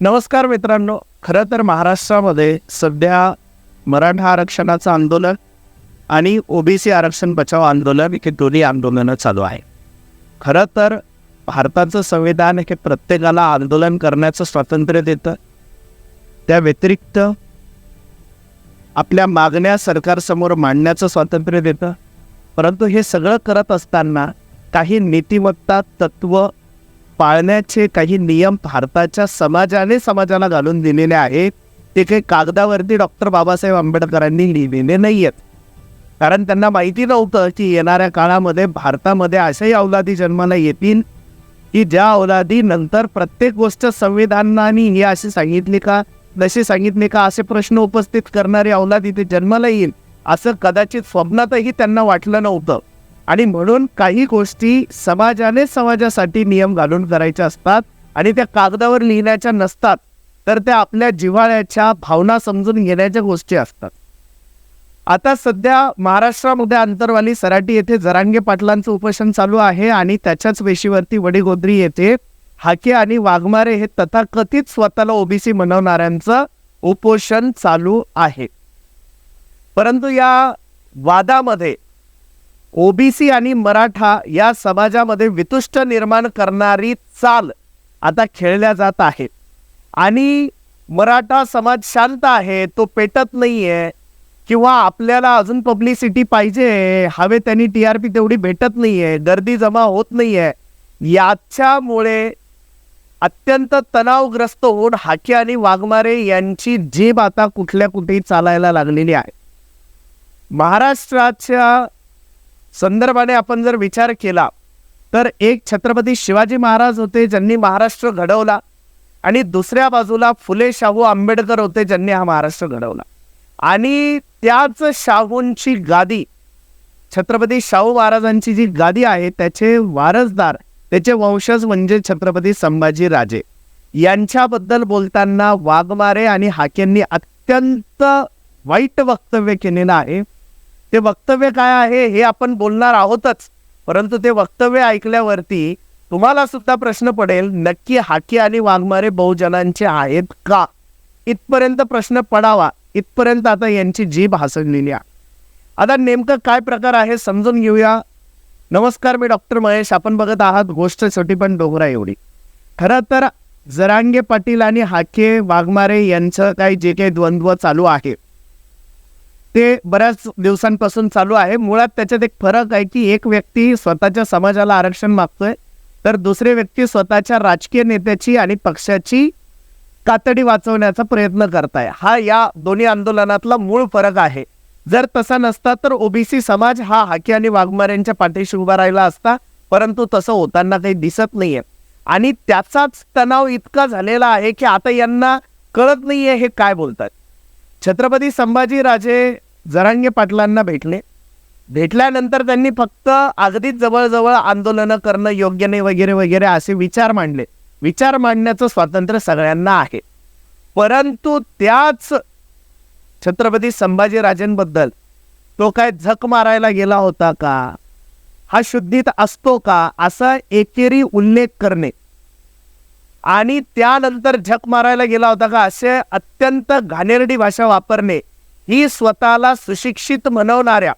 नमस्कार मित्रांनो खरं तर महाराष्ट्रामध्ये सध्या मराठा आरक्षणाचं आंदोलन आणि ओबीसी आरक्षण बचाव आंदोलन हे दोन्ही आंदोलनं चालू आहे. खरं तर भारताचं संविधान हे प्रत्येकाला आंदोलन करण्याचं स्वातंत्र्य देतं. त्या व्यतिरिक्त आपल्या मागण्या सरकारसमोर मांडण्याचं स्वातंत्र्य देतं. परंतु हे सगळं करत असताना काही नीतिमत्ता तत्व पाळण्याचे काही नियम भारताच्या समाजाने समाजाला घालून दिलेले आहेत. ते काही कागदावरती डॉक्टर बाबासाहेब आंबेडकरांनी लिहिलेले नाही आहेत कारण त्यांना माहिती नव्हतं की येणाऱ्या काळामध्ये भारतामध्ये अशाही अवलादी जन्माला येतील की ज्या अवलादी नंतर प्रत्येक गोष्ट संविधानाने ही अशी सांगितली का नशी सांगितली का असे प्रश्न उपस्थित करणारी अवलादी ते जन्माला येईल. असं कदाचित स्वप्नातही त्यांना वाटलं नव्हतं. आणि म्हणून काही गोष्टी समाजाने समाजासाठी नियम घालून करायच्या असतात आणि त्या कागदावर लिहिण्याच्या नसतात तर त्या आपल्या जिव्हाळ्याच्या भावना समजून घेण्याच्या गोष्टी असतात. आता सध्या महाराष्ट्रामध्ये अंतरवाली सराटी येथे जरांगे पाटलांचं उपोषण चालू आहे आणि त्याच्याच वेशीवरती वडीगोद्री येथे हाके आणि वाघमारे हे तथाकथित स्वतःला ओबीसी म्हणवणाऱ्यांचं उपोषण चालू आहे. परंतु या वादामध्ये ओबीसी आणि मराठा या समाजामध्ये वितुष्ट निर्माण करणारी चाल आता खेळल्या जात आहे. आणि मराठा समाज शांत आहे तो पेटत नाही आहे किंवा आपल्याला अजून पब्लिसिटी पाहिजे हवे त्यांनी टी आर पी तेवढी भेटत नाहीये गर्दी जमा होत नाही आहे याच्यामुळे अत्यंत तणावग्रस्त होऊन हाके आणि वाघमारे यांची जीभ आता कुठल्या कुठेही चालायला लागलेली आहे. महाराष्ट्राच्या संदर्भाने आपण जर विचार केला तर एक छत्रपती शिवाजी महाराज होते ज्यांनी महाराष्ट्र घडवला आणि दुसऱ्या बाजूला फुले शाहू आंबेडकर होते ज्यांनी हा महाराष्ट्र घडवला. आणि त्याच शाहूंची गादी छत्रपती शाहू महाराजांची जी गादी आहे त्याचे वारसदार त्याचे वंशज म्हणजे छत्रपती संभाजी राजे. यांच्याबद्दल बोलताना वाघमारे आणि हाकेंनी अत्यंत वाईट वक्तव्य केलेलं आहे. ते वक्तव्य काय आहे हे आपण बोलणार आहोतच. परंतु ते वक्तव्य ऐकल्यावरती तुम्हाला सुद्धा प्रश्न पडेल नक्की हाकी आणि वाघमारे बहुजनांचे आहेत का? इथपर्यंत प्रश्न पडावा. इथपर्यंत आता यांची जीभ हासडलेली आहे. आता नेमकं काय प्रकार आहे समजून घेऊया. नमस्कार मी डॉक्टर महेश. आपण बघत आहात गोष्ट छोटी पण डोंगरा एवढी. खरं तर जरांगे पाटील आणि हाके वाघमारे यांचं काही जे काही द्वंद्व चालू आहे. ते बऱ्याच दिवसांपासून चालू आहे. मुळात त्याच्यात एक फरक आहे की एक व्यक्ती स्वतःच्या समाजाला आरक्षण मागतोय तर दुसरे व्यक्ती स्वतःच्या राजकीय नेत्याची आणि पक्षाची कातडी वाचवण्याचा प्रयत्न करताय. हा या दोन्ही आंदोलनातला मूळ फरक आहे. जर तसा नसता तर ओबीसी समाज हा हाकी आणि वाघमाऱ्यांच्या पाठीशी उभा राहिला असता परंतु तसं होताना काही दिसत नाहीये. आणि त्याचाच तणाव इतका झालेला आहे की आता यांना कळत नाहीये हे काय बोलतात छत्रपती संभाजीराजे जरांगे पाटलांना भेटले. भेटल्यानंतर त्यांनी फक्त अगदीच जवळजवळ आंदोलनं करणं योग्य नाही वगैरे वगैरे असे विचार मांडले. विचार मांडण्याचं स्वातंत्र्य सगळ्यांना आहे. परंतु त्याच छत्रपती संभाजीराजेंबद्दल तो काय झक मारायला गेला होता का? हा शुद्धीत असतो का? असा एकेरी उल्लेख करणे. आणि त्यानंतर झक मारायला गेला होता का? असे अत्यंत घाणेरडी भाषा वापरणे. ही स्वतःला सुशिक्षित म्हणवणाऱ्या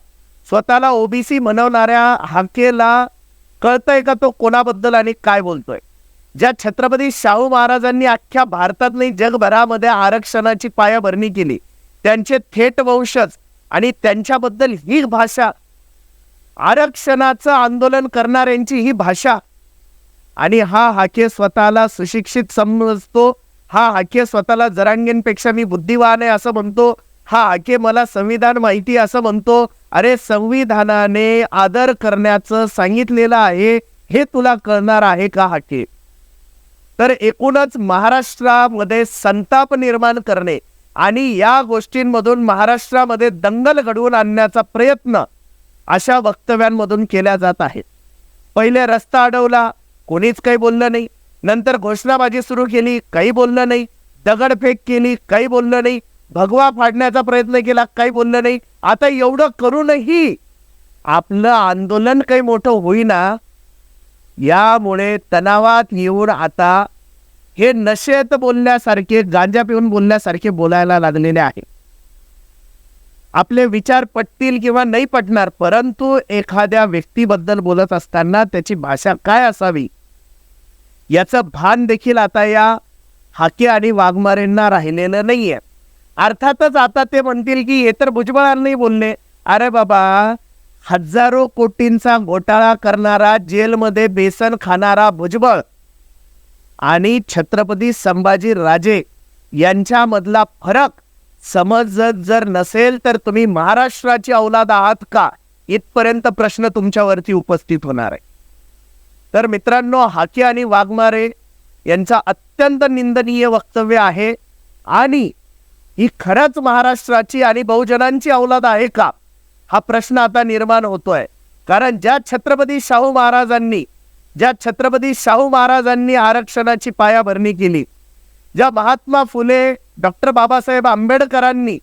स्वतःला ओबीसी म्हणवणाऱ्या हाकेला कळतंय का तो कोणाबद्दल आणि काय बोलतोय? ज्या छत्रपती शाहू महाराजांनी अख्ख्या भारतात नाही जगभरामध्ये आरक्षणाची पायाभरणी केली त्यांचे थेट वंशज आणि त्यांच्याबद्दल ही भाषा आरक्षणाचं आंदोलन करणाऱ्यांची ही भाषा. आणि हा हाके स्वतःला सुशिक्षित समजतो हा हाके स्वतःला जरांगेंपेक्षा मी बुद्धिवान आहे असं म्हणतो हा हाके मला संविधान माहिती असं म्हणतो अरे संविधानाने आदर करण्याचं सांगितलेलं आहे हे तुला कळणार आहे का हाके? तर एकूणच महाराष्ट्रामध्ये संताप निर्माण करणे आणि या गोष्टींमधून महाराष्ट्रामध्ये दंगल घडवून आणण्याचा प्रयत्न अशा वक्तव्यांमधून केल्या जात आहे पहिले रस्ता अडवला कोणीच काही बोललं नाही. नंतर घोषणाबाजी सुरू केली काही बोललं नाही. दगडफेक केली काही बोललं नाही. भगवा फाडण्याचा प्रयत्न केला काही बोललं नाही. आता एवढं करूनही आपलं आंदोलन काही मोठं होईना. यामुळे तणावात येऊन आता हे नशेत बोलण्यासारखे गांजा पिऊन बोलण्यासारखे बोलायला लागलेले आहे. आपले विचार पटतील किंवा नाही पटणार परंतु एखाद्या व्यक्तीबद्दल बोलत असताना त्याची भाषा काय असावी? याचं भान देखील आता या हाके आणि वाघमारेंना राहिलेलं नाहीये. अर्थातच आता ते म्हणतील की हे तर भुजबळांनी बोलले. अरे बाबा हजारो कोटींचा घोटाळा करणारा जेलमध्ये बेसन खाणारा भुजबळ आणि छत्रपती संभाजी राजे यांच्यामधला फरक समजत जर नसेल तर तुम्ही महाराष्ट्राची औलाद आहात का? इथपर्यंत प्रश्न तुमच्यावरती उपस्थित होणार आहे. तर मित्रांनो हाके आणि वाघमारे यांचा अत्यंत निंदनीय वक्तव्य आहे आणि ही खरंच महाराष्ट्राची आणि बहुजनांची औलाद आहे का? हा प्रश्न आता निर्माण होतोय. कारण ज्या छत्रपती शाहू महाराजांनी ज्या छत्रपती शाहू महाराजांनी आरक्षणाची पायाभरणी केली ज्या महात्मा फुले डॉक्टर बाबासाहेब आंबेडकरांनी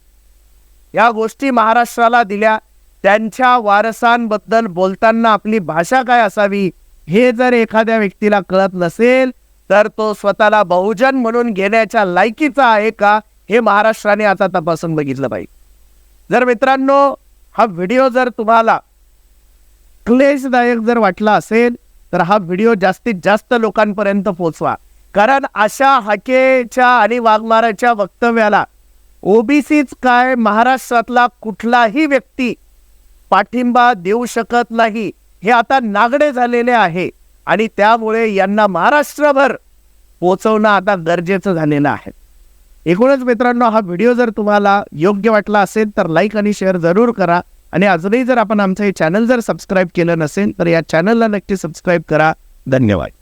या गोष्टी महाराष्ट्राला दिल्या त्यांच्या वारसांबद्दल बोलताना आपली भाषा काय असावी हे जर एखाद्या व्यक्तीला कळत नसेल तर तो स्वतःला बहुजन म्हणून घेण्याच्या लायकीचा आहे का? हे महाराष्ट्राने आता तपासून बघितलं पाहिजे. जर मित्रांनो हा व्हिडिओ जर तुम्हाला क्लेशदायक जर वाटला असेल तर हा व्हिडिओ जास्तीत जास्त लोकांपर्यंत पोचवा. कारण अशा हाकेच्या आणि वाघमाराच्या वक्तव्याला ओबीसीच काय महाराष्ट्रातला कुठलाही व्यक्ती पाठिंबा देऊ शकत नाही हे आता नागडे झालेले आहे आणि त्यामुळे यांना महाराष्ट्रभर पोचवणं आता गरजेचं झालेलं आहे. एकूणच मित्रांनो हा व्हिडिओ जर तुम्हाला योग्य वाटला असेल तर लाईक आणि शेअर जरूर करा. आणि अजूनही जर आपण आमचं हे चॅनल जर सबस्क्राईब केलं नसेल तर या चॅनलला नक्की सबस्क्राईब करा. धन्यवाद.